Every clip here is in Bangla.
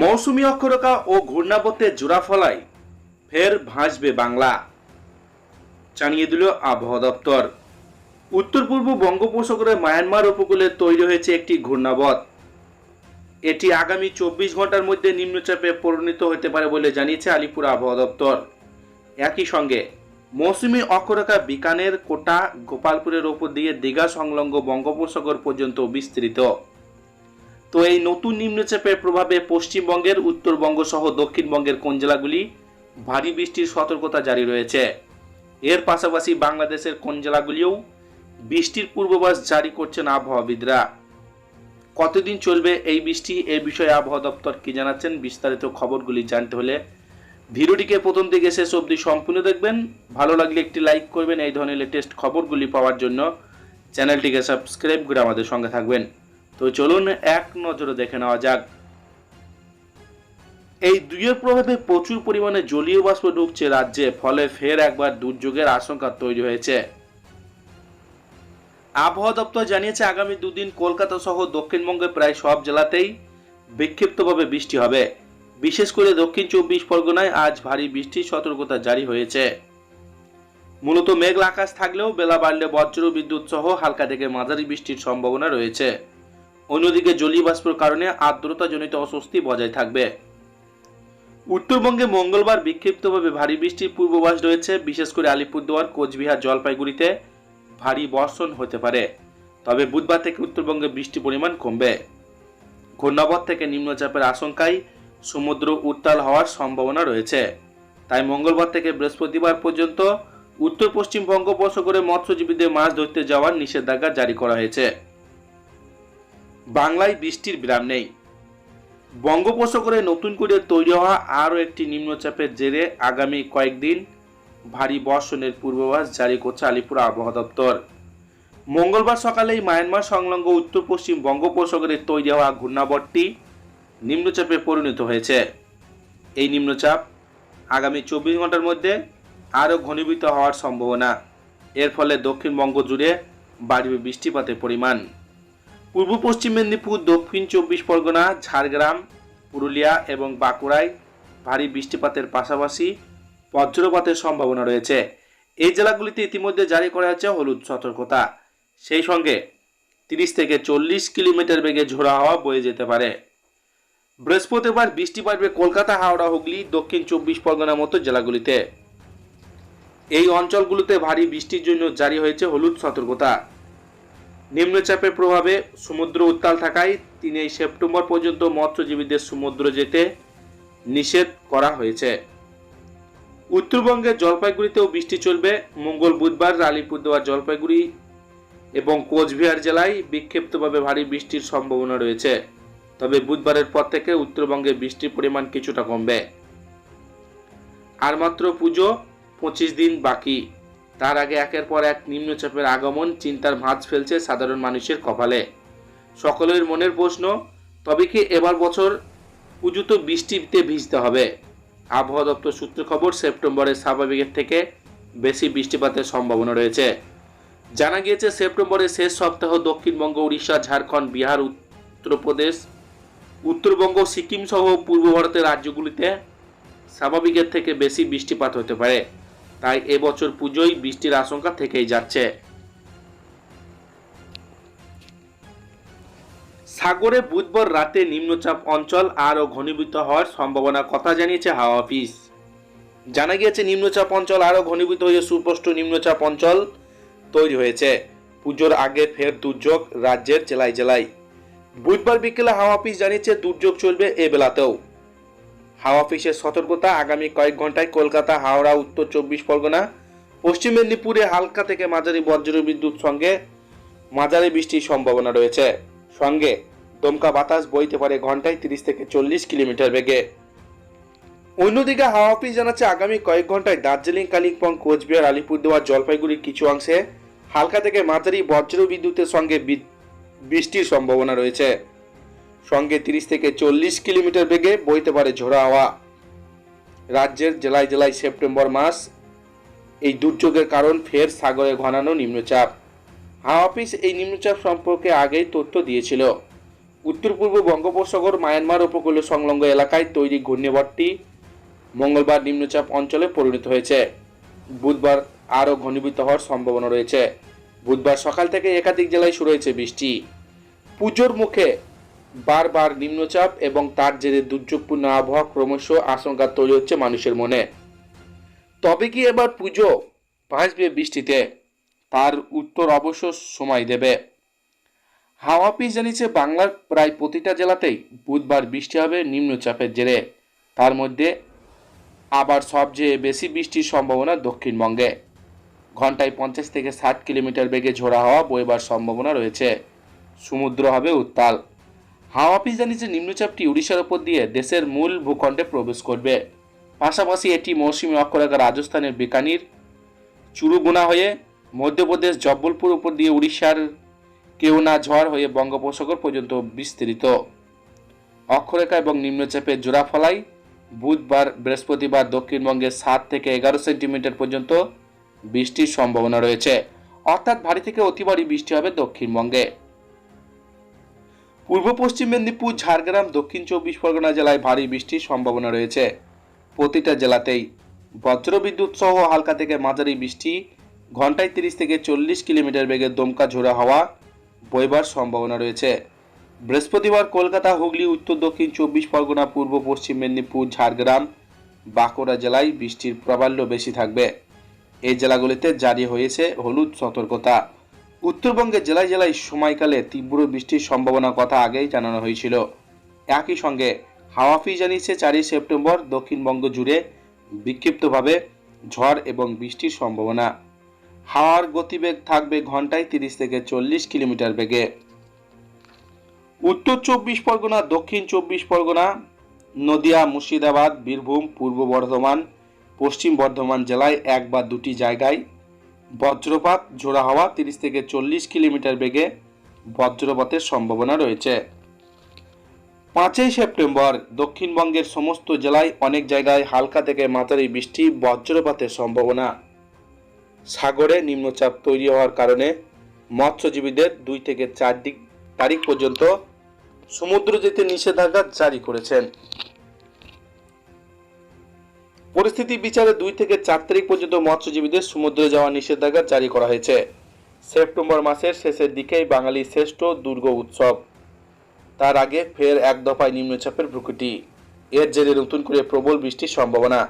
মৌসুমী অক্ষরকা ও ঘূর্ণাবর্তে জোড়া ফলায় ফের ভাসবে বাংলা। জানিয়ে দিল আবহাওয়া দপ্তর। উত্তর পূর্ব বঙ্গোপসাগরে মায়ানমার উপকূলে তৈরি হয়েছে একটি ঘূর্ণাবত এটি আগামী চব্বিশ ঘণ্টার মধ্যে নিম্নচাপে পরিণত হতে পারে বলে জানিয়েছে আলিপুর আবহাওয়া দপ্তর। একই সঙ্গে, মৌসুমী অক্ষরেখা বিকানের কোটা গোপালপুরের ওপর দিয়ে দীঘা সংলগ্ন বঙ্গোপসাগর পর্যন্ত বিস্তৃত। তো এই নতুন নিম্নচাপের প্রভাবে পশ্চিমবঙ্গের উত্তরবঙ্গ সহ দক্ষিণবঙ্গের কোন জেলাগুলি ভারী বৃষ্টির সতর্কতা জারি রয়েছে? এর পাশাপাশি বাংলাদেশের কোন জেলাগুলিও বৃষ্টির পূর্বাভাস জারি করছেন আবহাওয়াবিদরা? কতদিন চলবে এই বৃষ্টি? এ বিষয়ে আবহাওয়া দপ্তর কি জানাচ্ছেন? বিস্তারিত খবরগুলি জানতে হলে ভিডিওটিকে প্রথম থেকে শেষ অবধি সম্পূর্ণ দেখবেন। ভালো লাগলে একটি লাইক করবেন। এই ধরনের লেটেস্ট খবরগুলি পাওয়ার জন্য চ্যানেলটিকে সাবস্ক্রাইব করে আমাদের সঙ্গে থাকবেন। তো চলুন এক নজরে দেখে নেওয়া যাক। এই দুইয়ের প্রভাবে প্রচুর পরিমাণে জলীয় বাষ্প ঢুকছে রাজ্যে, ফলে ফের একবার দুর্যোগের আশঙ্কা তৈরি হয়েছে। আবহাওয়া দপ্তর জানিয়েছে, আগামী দুদিন কলকাতা সহ দক্ষিণবঙ্গের প্রায় সব জেলাতেই বিক্ষিপ্তভাবে বৃষ্টি হবে। বিশেষ করে দক্ষিণ চব্বিশ পরগনায় আজ ভারী বৃষ্টির সতর্কতা জারি হয়েছে। মূলত মেঘলা আকাশ থাকলেও বেলা বাড়লে বজ্র বিদ্যুৎ সহ হালকা থেকে মাঝারি বৃষ্টির সম্ভাবনা রয়েছে। অন্যদিকে জলীয় বাষ্পের কারণে আর্দ্রতাজনিত অস্বস্তি বজায় থাকবে। উত্তরবঙ্গে মঙ্গলবার বিক্ষিপ্তভাবে ভারী বৃষ্টির পূর্বাভাস রয়েছে, বিশেষ করে আলিপুরদুয়ার, কোচবিহার, জলপাইগুড়িতে ভারী বর্ষণ হতে পারে। তবে বুধবার থেকে উত্তরবঙ্গে বৃষ্টির পরিমাণ কমবে। ঘূর্ণাবত থেকে নিম্নচাপের আশঙ্কায় সমুদ্র উত্তাল হওয়ার সম্ভাবনা রয়েছে। তাই মঙ্গলবার থেকে বৃহস্পতিবার পর্যন্ত উত্তর পশ্চিম বঙ্গোপসাগরে মৎস্যজীবীদের মাছ ধরতে যাওয়ার নিষেধাজ্ঞা জারি করা হয়েছে। বাংলায় বৃষ্টির বিরাম নেই। বঙ্গোপসাগরে নতুন করে তৈরি হওয়া আরও একটি নিম্নচাপের জেরে আগামী কয়েকদিন ভারী বর্ষণের পূর্বাভাস জারি করছে আলিপুর আবহাওয়া দপ্তর। মঙ্গলবার সকালেই মায়ানমার সংলগ্ন উত্তর পশ্চিম বঙ্গোপসাগরে তৈরি হওয়া ঘূর্ণাবর্তটি নিম্নচাপে পরিণত হয়েছে। এই নিম্নচাপ আগামী চব্বিশ ঘণ্টার মধ্যে আরও ঘনীভূত হওয়ার সম্ভাবনা। এর ফলে দক্ষিণবঙ্গ জুড়ে বাড়বে বৃষ্টিপাতের পরিমাণ। পূর্ব পশ্চিম মেদিনীপুর, দক্ষিণ চব্বিশ পরগনা, ঝাড়গ্রাম, পুরুলিয়া এবং বাঁকুড়ায় ভারী বৃষ্টিপাতের পাশাপাশি বজ্রপাতের সম্ভাবনা রয়েছে। এই জেলাগুলিতে ইতিমধ্যে জারি করা হয়েছে হলুদ সতর্কতা। সেই সঙ্গে তিরিশ থেকে চল্লিশ কিলোমিটার বেগে ঝোড়া হাওয়া বয়ে যেতে পারে। বৃহস্পতিবার বৃষ্টি পড়বে কলকাতা, হাওড়া, হুগলি, দক্ষিণ চব্বিশ পরগনার মতো জেলাগুলিতে। এই অঞ্চলগুলোতে ভারী বৃষ্টির জন্য জারি হয়েছে হলুদ সতর্কতা। নিম্নচাপের প্রভাবে সমুদ্র উত্তাল থাকায় তিনই সেপ্টেম্বর পর্যন্ত মৎস্যজীবীদের সমুদ্র যেতে নিষেধ করা হয়েছে। উত্তরবঙ্গের জলপাইগুড়িতেও বৃষ্টি চলবে। মঙ্গল বুধবার আলিপুরদুয়ার জলপাইগুড়ি এবং কোচবিহার জেলায় বিক্ষিপ্তভাবে ভারী বৃষ্টির সম্ভাবনা রয়েছে। তবে বুধবারের পর থেকে উত্তরবঙ্গে বৃষ্টির পরিমাণ কিছুটা কমবে। আর মাত্র পুজো পঁচিশ দিন বাকি। তার আগে একের পর এক নিম্নচাপের আগমন চিন্তার ভাঁজ ফেলছে সাধারণ মানুষের কপালে। সকলের মনের প্রশ্ন, তবে কি এবার বছর পুজো তো বৃষ্টিতে ভিজতে হবে? আবহাওয়া দপ্তর সূত্র খবর সেপ্টেম্বরে স্বাভাবিকের থেকে বেশি বৃষ্টিপাতের সম্ভাবনা রয়েছে। জানা গিয়েছে, সেপ্টেম্বরের শেষ সপ্তাহ দক্ষিণবঙ্গ, উড়িষ্যা, ঝাড়খণ্ড, বিহার, উত্তরপ্রদেশ, উত্তরবঙ্গ সিকিম সহ পূর্ব ভারতের রাজ্যগুলিতে স্বাভাবিকের থেকে বেশি বৃষ্টিপাত হতে পারে। তাই এবছর পুজোয় বৃষ্টির আশঙ্কা থেকেই যাচ্ছে। সাগরে বুধবার রাতে নিম্নচাপ অঞ্চল আরও ঘনীভূত হওয়ার সম্ভাবনার কথা জানিয়েছে হাওয়া অফিস। জানা গিয়েছে, নিম্নচাপ অঞ্চল আরও ঘনীভূত হয়ে সুস্পষ্ট নিম্নচাপ অঞ্চল তৈরি হয়েছে। পুজোর আগে ফের দুর্যোগ রাজ্যের জেলায় জেলায়। বুধবার বিকেলে হাওয়া অফিস জানিয়েছে, দুর্যোগ চলবে এ বেলাতেও। হাওয়া অফিসের সতর্কতা আগামী কয়েক ঘন্টায় কলকাতা, হাওড়া, উত্তর চব্বিশ পরগনা, পশ্চিম মেদিনীপুরে হালকা থেকে মাঝারি বজ্র বিদ্যুৎ সঙ্গে মাঝারি বৃষ্টির সম্ভাবনা রয়েছে। সঙ্গে দমকা বাতাস বইতে পারে ঘন্টায় তিরিশ থেকে চল্লিশ কিলোমিটার বেগে। অন্যদিকে হাওয়া অফিস জানাচ্ছে আগামী কয়েক ঘন্টায় দার্জিলিং, কালিম্পং, কোচবিহার, আলিপুরদুয়ার, জলপাইগুড়ির কিছু অংশে হালকা থেকে মাঝারি বজ্র বিদ্যুতের সঙ্গে বৃষ্টির সম্ভাবনা রয়েছে। সঙ্গে তিরিশ থেকে চল্লিশ কিলোমিটার বেগে বইতে পারে ঝোড়া হাওয়া। রাজ্যের জেলায় জেলায় সেপ্টেম্বর মাস, এই দুর্যোগের কারণ ফের সাগরে ঘনানো নিম্নচাপ। হাওয়া অফিস এই নিম্নচাপ সম্পর্কে আগেই তথ্য দিয়েছিল। উত্তর পূর্ব বঙ্গোপসাগর, মায়ানমার উপকূলীয় সংলগ্ন এলাকায় তৈরি ঘূর্ণিঝড়টি মঙ্গলবার নিম্নচাপ অঞ্চলে পরিণত হয়েছে। বুধবার আরও ঘনীভূত হওয়ার সম্ভাবনা রয়েছে। বুধবার সকাল থেকে একাধিক জেলায় শুরু হয়েছে বৃষ্টি। পুজোর মুখে বারবার নিম্নচাপ এবং তার জেরে দুর্যোগপূর্ণ আবহাওয়া ক্রমশ আশঙ্কা তৈরি হচ্ছে মানুষের মনে। তবে কি এবার পুজো ভাসবে বৃষ্টিতে? তার উত্তর অবশ্য সময় দেবে। হাওয়া অফিস জানিয়েছে, বাংলার প্রায় প্রতিটা জেলাতেই বুধবার বৃষ্টি হবে নিম্নচাপের জেরে। তার মধ্যে আবার সবচেয়ে বেশি বৃষ্টির সম্ভাবনা দক্ষিণবঙ্গে। ঘন্টায় পঞ্চাশ থেকে ষাট কিলোমিটার বেগে ঝোড়া হাওয়া বইবার সম্ভাবনা রয়েছে। সমুদ্র হবে উত্তাল। হাওয়া অফিস জানিয়েছে, নিম্নচাপটি উড়িষ্যার ওপর দিয়ে দেশের মূল ভূখণ্ডে প্রবেশ করবে। পাশাপাশি এটি মৌসুমী অক্ষরেখা রাজস্থানের বিকানির চুরুগুনা হয়ে মধ্যপ্রদেশ, জব্বলপুর উপর দিয়ে উড়িষ্যার কেওনা ঝড় হয়ে বঙ্গোপসাগর পর্যন্ত বিস্তৃত। অক্ষরেখা এবং নিম্নচাপের জোড়া ফলায় বুধবার বৃহস্পতিবার দক্ষিণবঙ্গে সাত থেকে এগারো সেন্টিমিটার পর্যন্ত বৃষ্টির সম্ভাবনা রয়েছে। অর্থাৎ ভারী থেকে অতি বৃষ্টি হবে দক্ষিণবঙ্গে। পূর্ব পশ্চিম মেদিনীপুর, ঝাড়গ্রাম, দক্ষিণ চব্বিশ পরগনা জেলায় ভারী বৃষ্টির সম্ভাবনা রয়েছে। প্রতিটা জেলাতেই বজ্রবিদ্যুৎ সহ হালকা থেকে মাঝারি বৃষ্টি, ঘন্টায় তিরিশ থেকে চল্লিশ কিলোমিটার বেগে দমকা ঝোড়া হাওয়া বইবার সম্ভাবনা রয়েছে। বৃহস্পতিবার কলকাতা, হুগলি, উত্তর দক্ষিণ চব্বিশ পরগনা, পূর্ব পশ্চিম মেদিনীপুর, ঝাড়গ্রাম, বাঁকুড়া জেলায় বৃষ্টির প্রাবল্য বেশি থাকবে। এই জেলাগুলিতে জারি হয়েছে হলুদ সতর্কতা। উত্তরবঙ্গের জেলায় জেলায় সময়কালে তীব্র বৃষ্টির সম্ভাবনার কথা আগেই জানানো হয়েছিল। একই সঙ্গে হাওয়াফি জানিয়েছে, চারই সেপ্টেম্বর দক্ষিণবঙ্গ জুড়ে বিক্ষিপ্তভাবে ঝড় এবং বৃষ্টির সম্ভাবনা। হাওয়ার গতিবেগ থাকবে ঘন্টায় তিরিশ থেকে চল্লিশ কিলোমিটার বেগে। উত্তর চব্বিশ পরগনা, দক্ষিণ চব্বিশ পরগনা, নদিয়া, মুর্শিদাবাদ, বীরভূম, পূর্ব বর্ধমান, পশ্চিম বর্ধমান জেলায় এক বা দুটি জায়গায় বজ্রপাত ঝোড়া হাওয়া তিরিশ থেকে চল্লিশ কিলোমিটার বেগে বজ্রপাতের সম্ভাবনা রয়েছে। পাঁচই সেপ্টেম্বর, দক্ষিণবঙ্গের সমস্ত জেলায় অনেক জায়গায় হালকা থেকে মাঝারি বৃষ্টি, বজ্রপাতের সম্ভাবনা। সাগরে নিম্নচাপ তৈরি হওয়ার কারণে মৎস্যজীবীদের দুই থেকে চার তারিখ পর্যন্ত সমুদ্র যেতে নিষেধাজ্ঞা জারি করেছেন। পরিস্থিতি বিচারে দুই থেকে চার তারিখ পর্যন্ত মৎস্যজীবীদের সমুদ্রে যাওয়া নিষেধাজ্ঞা জারি করা হয়েছে। সেপ্টেম্বর মাসের শেষের দিকেই বাঙালির শ্রেষ্ঠ দুর্গ উৎসব। তার আগে ফের এক দফায় নিম্নচাপের প্রকৃতি। এর জেরে নতুন করে প্রবল বৃষ্টির সম্ভাবনা।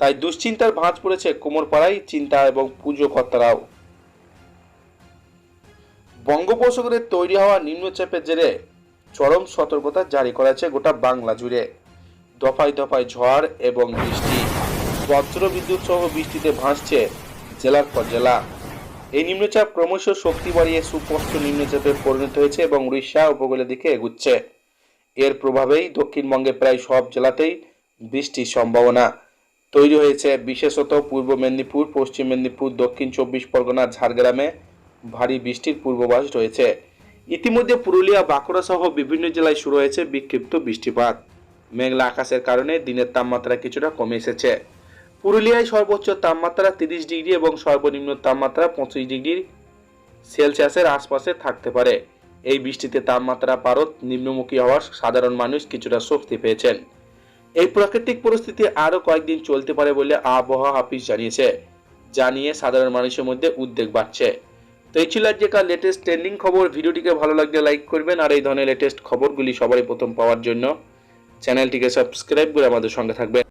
তাই দুশ্চিন্তার ভাঁজ পড়েছে কোমরপাড়ায় চিন্তা এবং পুজো কর্তারাও। বঙ্গোপসাগরে তৈরি হওয়া নিম্নচাপের জেরে চরম সতর্কতা জারি করেছে গোটা বাংলা জুড়ে। দফায় দফায় ঝড় এবং বৃষ্টি। বজ্র বিদ্যুৎ সহ বৃষ্টিতে ভাসছে জেলার পর জেলা। এই নিম্নচাপ ক্রমশ শক্তি বাড়িয়ে সুস্পষ্ট নিম্নচাপে পরিণত হয়েছে এবং উড়িষ্যা উপকূলের দিকে এগুচ্ছে। এর প্রভাবেই দক্ষিণবঙ্গে প্রায় সব জেলাতেই বৃষ্টির সম্ভাবনা। তৈরি হয়েছে বিশেষত পূর্ব মেদিনীপুর, পশ্চিম মেদিনীপুর, দক্ষিণ চব্বিশ পরগনা, ঝাড়গ্রামে ভারী বৃষ্টির পূর্বাভাস রয়েছে। ইতিমধ্যে পুরুলিয়া, বাঁকুড়া সহ বিভিন্ন জেলায় শুরু হয়েছে বিক্ষিপ্ত বৃষ্টিপাত। মেঘলা আকাশের কারণে দিনের তাপমাত্রা কিছুটা কমে এসেছে। পুরুলিয়ায় সর্বোচ্চ তাপমাত্রা তিরিশ ডিগ্রি এবং সর্বনিম্ন তাপমাত্রা পঁচিশ ডিগ্রি সেলসিয়াসের আশপাশে থাকতে পারে। এই বৃষ্টিতে তাপমাত্রা পারদ নিম্নমুখী হওয়ার সাধারণ মানুষ কিছুটা স্বস্তি পেয়েছেন। এই প্রাকৃতিক পরিস্থিতি আরও কয়েকদিন চলতে পারে বলে আবহাওয়া অফিস জানিয়েছে জানিয়ে সাধারণ মানুষের মধ্যে উদ্বেগ বাড়ছে। তো এই ছিল আজকেকার লেটেস্ট ট্রেন্ডিং খবর। ভিডিওটিকে ভালো লাগলে লাইক করবেন আর এই ধরনের লেটেস্ট খবরগুলি সবারই প্রথম পাওয়ার জন্য চ্যানেলটিকে সাবস্ক্রাইব করে আমাদের সঙ্গে থাকবেন।